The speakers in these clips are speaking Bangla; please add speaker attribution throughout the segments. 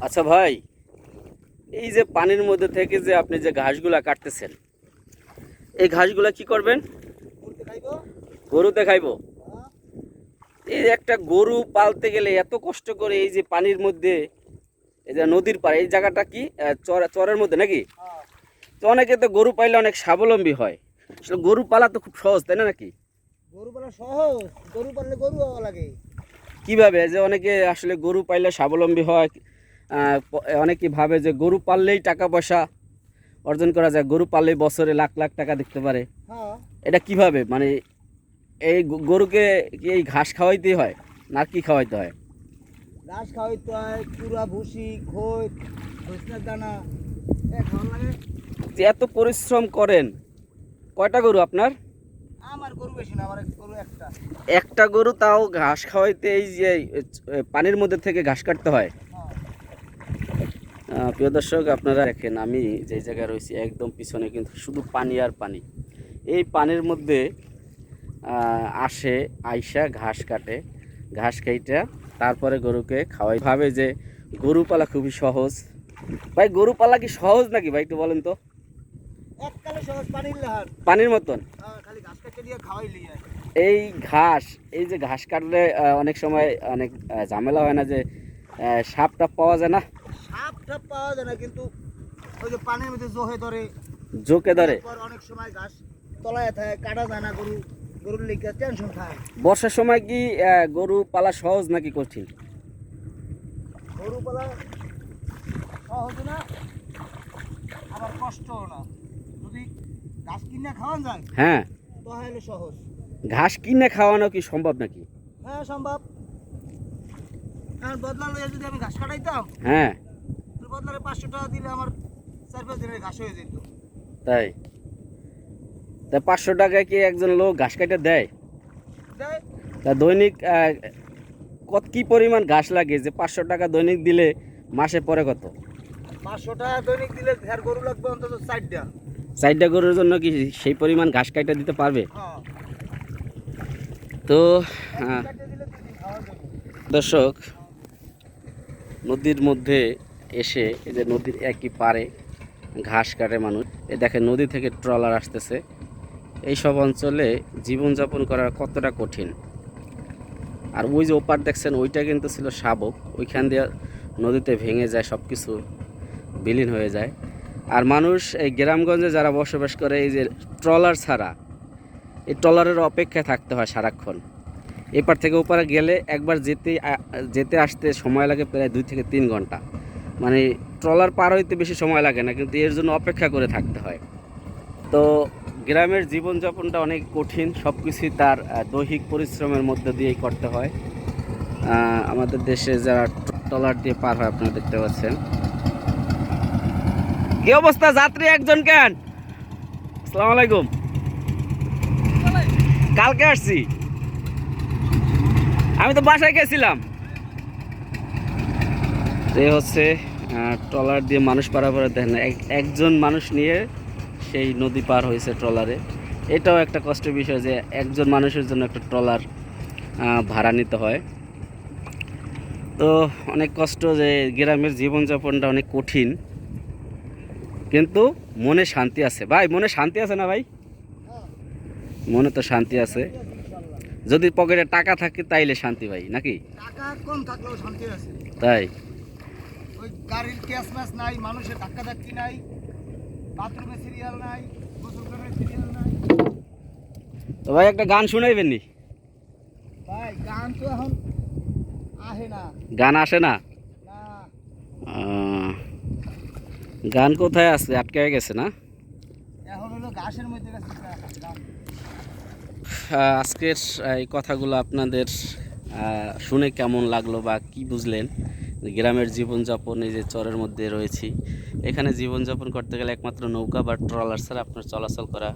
Speaker 1: আচ্ছা ভাই এই যে পানির মধ্যে থেকে যে আপনি যে ঘাসগুলা কাটতেছেন এই ঘাসগুলা কি করবেন? গরুতে খাইবো?
Speaker 2: হ্যাঁ।
Speaker 1: এই একটা গরু পালতে গেলে এত কষ্ট করে এই যে পানির মধ্যে এই যে নদীর পাড়ে এই জায়গাটা কি চর চরের মধ্যে নাকি?
Speaker 2: হ্যাঁ।
Speaker 1: তো অনেকে তো গরু পাইলে অনেক স্বাবলম্বী হয়। আসলে গরু পালা তো খুব সহজ তাই না নাকি?
Speaker 2: গরু পালা সহজ গরু পাললে গরু লাগে।
Speaker 1: কীভাবে? যে অনেকে আসলে গরু পাইলে স্বাবলম্বী হয় অনেকে ভাবে যে গরু পাললেই টাকা পয়সা অর্জন করা যায়। গরু পাললেই বছরে লাখ লাখ টাকা দেখতে পারে।
Speaker 2: হ্যাঁ।
Speaker 1: এটা কীভাবে? মানে এই গরুকে এই ঘাস খাওয়াইতেই হয় না কি খাওয়াইতে হয়?
Speaker 2: ঘাস খাওয়াইতে হয় কুড়া ভুসি ভুসনার দানা
Speaker 1: যে এত পরিশ্রম করেন কয়টা গরু আপনার?
Speaker 2: আমার গরু বেশি না আমার গরু একটা।
Speaker 1: একটা গরু তাও ঘাস খাওয়াইতে এই যে পানির মধ্যে থেকে ঘাস কাটতে হয়। প্রিয় দর্শক আপনারা দেখেন আমি যে জায়গায় রয়েছি একদম পিছনে কিন্তু শুধু পানি আর পানি। এই পানির মধ্যে আসে আইসা ঘাস কাটে ঘাস খাইটা তারপরে গরুকে খাওয়াই। ভাবে যে গরু পালা খুবই সহজ। ভাই গরু পালা কি সহজ নাকি? ভাই একটু বলেন তো।
Speaker 2: সহজ পানির
Speaker 1: পানির মতন?
Speaker 2: হ্যাঁ
Speaker 1: এই ঘাস এই যে ঘাস কাটলে অনেক সময় অনেক ঝামেলা হয় না যে আহ, সাপ টাপ পাওয়া যায় না?
Speaker 2: সাপ পাওয়া যায় না কিন্তু ওই যে পানির মধ্যে জোহে ধরে
Speaker 1: জোকে ধরে।
Speaker 2: অনেক সময় ঘাস তলায় থাকে কাটা যায় না গরু গরুর লিখে টেনশন খায়
Speaker 1: বর্ষার সময় কি গরু পালা সহজ নাকি কঠিন?
Speaker 2: গরু পালা সহজ না আবার কষ্টও না। যদি ঘাস কিনে খাওয়ান যায়
Speaker 1: হ্যাঁ।
Speaker 2: তাহলে সহজ।
Speaker 1: ঘাস কিনে খাওয়ানো কি সম্ভব নাকি?
Speaker 2: হ্যাঁ সম্ভব। আর বদলা লইয়া যদি আমি ঘাস কাটাইতাম
Speaker 1: হ্যাঁ।
Speaker 2: বদলারে পাঁচশো টাকা দিলে আমার চার পাঁচ দিনের ঘাস হয়ে যেত।
Speaker 1: তাই? তা পাঁচশো টাকায় কি একজন লোক ঘাস কাটে দেয়? তা দৈনিক কত কি পরিমাণ ঘাস লাগে যে পাঁচশো টাকা দৈনিক দিলে মাসে পরে কত?
Speaker 2: পাঁচশো টাকা দৈনিক দিলে হ্যার গরু লাগবে অন্তত চারটা।
Speaker 1: চারটা গরুর জন্য কি সেই পরিমাণ ঘাস কাটে দিতে পারবে? তো দর্শক নদীর মধ্যে এসে এই যে নদীর একই পারে ঘাস কাটে মানুষ। এ দেখে নদী থেকে ট্রলার আসতেছে। এই সব অঞ্চলে জীবনযাপন করা কতটা কঠিন। আর ওই যে ওপার দেখছেন, ওইটা কিন্তু ছিল শাবক। ওইখান দিয়ে নদীতে ভেঙে যায় সব কিছু বিলীন হয়ে যায়। আর মানুষ এই গ্রামগঞ্জে যারা বসবাস করে, এই যে ট্রলার ছাড়া, এই ট্রলারের অপেক্ষায় থাকতে হয় সারাক্ষণ। এপার থেকে ওপারে গেলে একবার যেতে যেতে আসতে সময় লাগে প্রায় দুই থেকে তিন ঘণ্টা। মানে ট্রলার পার হইতে বেশি সময় লাগে না, কিন্তু এর জন্য অপেক্ষা করে থাকতে হয়। তো গ্রামের জীবনযাপনটা অনেক কঠিন সব কিছুই তার দৈহিক পরিশ্রমের মধ্যে দিয়েই করতে হয়। আমাদের দেশে যারা ট্রলার দিয়ে পার হয় আপনারা দেখতে পাচ্ছেন। কি অবস্থা যাত্রী একজন কেন? আসসালামু আলাইকুম। কালকে আসছি। আমি তো বাসায় গেছিলাম। এই হচ্ছে ট্রলার দিয়ে মানুষ পারাপার দেখেন এক- একজন মানুষ নিয়ে সেই নদী পার হয়েছে ট্রলারে। এটাও একটা কষ্টের বিষয় যে একজন মানুষের জন্য একটা ট্রলার ভাড়া নিতে হয়। তো অনেক কষ্ট যে গ্রামের জীবনযাপনটা অনেক কঠিন। কিন্তু মনে শান্তি আছে। ভাই মনে শান্তি আছে না ভাই?
Speaker 2: হ্যাঁ
Speaker 1: মনে তো শান্তি আছে। যদি পকেটে টাকা থাকে তাইলে শান্তি ভাই নাকি?
Speaker 2: টাকা কম থাকলেও শান্তি আছে।
Speaker 1: তাই?
Speaker 2: ওই গাড়ির ক্যাশ ম্যাশ নাই মানুষের ধাক্কা ধাক্কি নাই বাথরুমে সিরিয়াল নাই সিরিয়াল নাই।
Speaker 1: তো ভাই একটা গান শুনাইবেন নি?
Speaker 2: ভাই গান তো এখন আসে না।
Speaker 1: গান আসে না?
Speaker 2: না।
Speaker 1: গান কোথায় আছে? আটকে গেছে না?
Speaker 2: এখন হলো ঘাসের মধ্যে
Speaker 1: আজকের এই কথাগুলো আপনাদের শুনে কেমন লাগল বা কি বুঝলেন? গ্রামের জীবনযাপন এই যে চরের মধ্যে রয়েছি এখানে জীবনযাপন করতে গেলে একমাত্র নৌকা বা ট্রলার ছাড়া আপনার চলাচল করা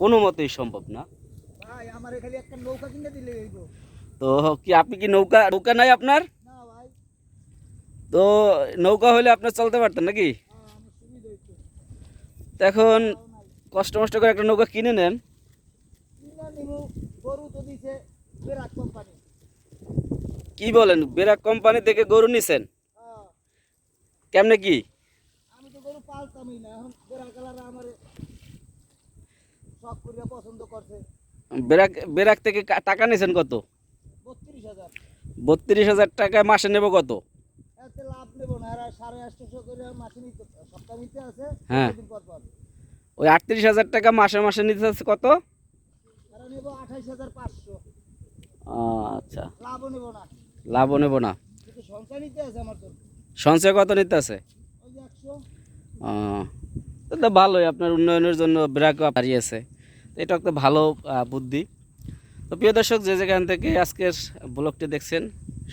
Speaker 1: কোনো মতেই সম্ভব না।
Speaker 2: আমার খালি একটা নৌকা কিনে
Speaker 1: তো কি আপনি কি নৌকা নৌকা নাই আপনার?
Speaker 2: ভাই।
Speaker 1: তো নৌকা হলে আপনার চলতে পারতেন নাকি?
Speaker 2: হ্যাঁ,
Speaker 1: এখন কষ্ট মষ্ট করে একটা নৌকা কিনে নেন।
Speaker 2: গরু তো দিছে। কোম্পানি।
Speaker 1: কি বলেন বেরাক কোম্পানি থেকে গরু নিছেন?
Speaker 2: হ্যাঁ।
Speaker 1: কেমনে কি?
Speaker 2: আমি তো গরু পালতামই না এখন বেড়া কালার আমার শখ করিয়া পছন্দ করছে।
Speaker 1: বেরাক বেরাক থেকে টাকা নিয়েছেন কত?
Speaker 2: বত্রিশ হাজার।
Speaker 1: বত্রিশ হাজার টাকায় মাসে নেব কত?
Speaker 2: লাভ নেব না সাড়ে আটশোশো করে মাসে নিতে সপ্তাহ নিতে আছে
Speaker 1: হ্যাঁ। ওই আটত্রিশ হাজার টাকা মাসে মাসে নিতে হচ্ছে কত?
Speaker 2: নেব আঠাইশ হাজার পাঁচশো।
Speaker 1: আচ্ছা।
Speaker 2: লাভও নেব না।
Speaker 1: লাভও নেব না।
Speaker 2: কিন্তু নিতে আছে আমার তো।
Speaker 1: সঞ্চয় কত নিতে আছে? তো ভালোই আপনার উন্নয়নের জন্য ব্র্যাক হারিয়েছে। এটা একটা ভালো বুদ্ধি। তো প্রিয় দর্শক যে যেখান থেকে আজকের ব্লগটি দেখছেন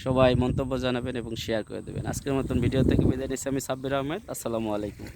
Speaker 1: সবাই মন্তব্য জানাবেন এবং শেয়ার করে দেবেন। আজকের মতন ভিডিও থেকে বিদায় নিচ্ছি আমি সাব্বির আহমেদ। আসসালামু আলাইকুম।